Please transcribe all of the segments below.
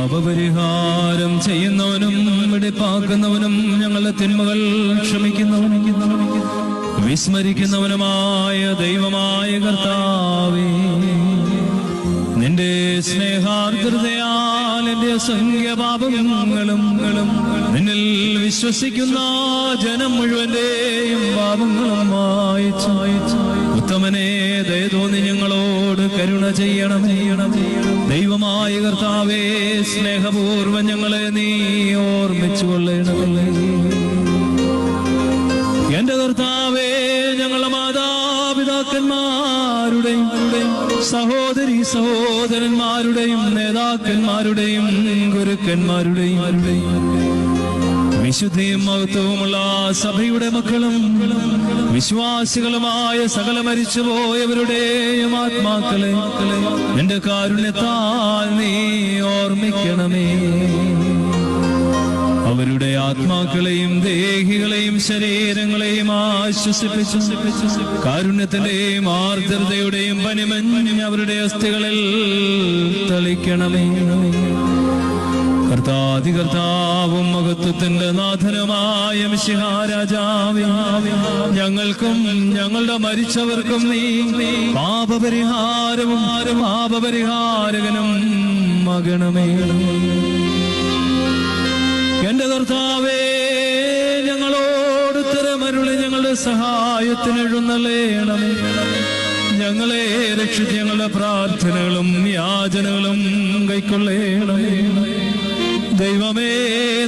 പാപപരിഹാരം ചെയ്യുന്നവനും വെടിപ്പാക്കുന്നവനും ഞങ്ങളുടെ തിന്മകൾ ക്ഷമിക്കുന്നവനും വിസ്മരിക്കുന്നവനുമായ ദൈവമായ കർത്താവേ. നിന്റെ സ്നേഹാർദ്രതയാൽ എന്റെ അസംഖ്യ പാപങ്ങളും നിന്നിൽ വിശ്വസിക്കുന്ന ജനം മുഴുവന്റെയും പാപങ്ങളും ഉത്തമനെ ദയതോന്നി ഞങ്ങളോട് കരുണ ചെയ്യണം ചെയ്യണം ദൈവമായ കർത്താവേ സ്നേഹപൂർവം ഞങ്ങളെ നീ ഓർമ്മിച്ചു കൊള്ളണമല്ലേ എന്റെ കർത്താവേ ഞങ്ങളുടെ മാതാപിതാക്കന്മാരുടെയും സഹോദരി സഹോദരന്മാരുടെയും നേതാക്കന്മാരുടെയും ഗുരുക്കന്മാരുടെയും വിശുദ്ധിയും മഹത്വവുമുള്ള സഭയുടെ മക്കളും വിശ്വാസികളുമായ സകല മരിച്ചുപോയവരുടെയും ആത്മാക്കളെ എന്റെ കാരുണ്യത്താൽ നീ ഓർമ്മിക്കണമേ. അവരുടെ ആത്മാക്കളെയും ദേഹികളെയും ശരീരങ്ങളെയും ആശ്വസിപ്പിച്ചു കാരുണ്യത്തിന്റെയും ആർദ്രതയുടെയും പനിമഞ്ഞ് അവരുടെ അസ്ഥികളിൽ തളിക്കണമേ. കർത്താതി കർത്താവും മഹത്വത്തിന്റെ നാഥനുമായ മിശിഹാരാജാവേ. ഞങ്ങൾക്കും ഞങ്ങളുടെ മരിച്ചവർക്കും നീ പാപപരിഹാരവും പാപപരിഹാരകനും മകണമേ. എന്റെ കർത്താവേ ഞങ്ങളോട് തിരമരുളി ഞങ്ങളുടെ സഹായത്തിന് എഴുന്നള്ളേണമേ. ഞങ്ങളെ രക്ഷിച്ച് ഞങ്ങളുടെ പ്രാർത്ഥനകളും യാചനകളും കൈക്കൊള്ളേണമേ. ദൈവമേ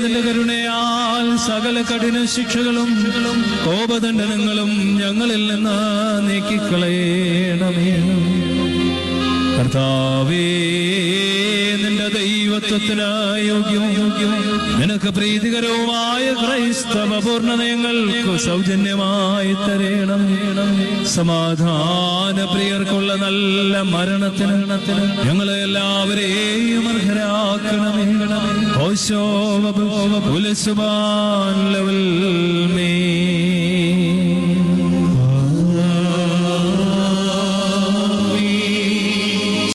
നിന്റെ കരുണയാൽ സകല കഠിന ശിക്ഷകളും കോപദണ്ഡനങ്ങളും ഞങ്ങളിൽ നിന്ന് നീക്കിക്കളയണമേ. കർത്താവേ നിന്റെ ദൈവത്വത്തിന് നിനക്ക് പ്രീതികരവുമായ ക്രൈസ്തവ പൂർണതയങ്ങൾക്ക് സൗജന്യമായി തരേണം. സമാധാന പ്രിയർക്കുള്ള നല്ല മരണത്തിന് ഞങ്ങളെ എല്ലാവരെയും أو شوب الشبان لو المين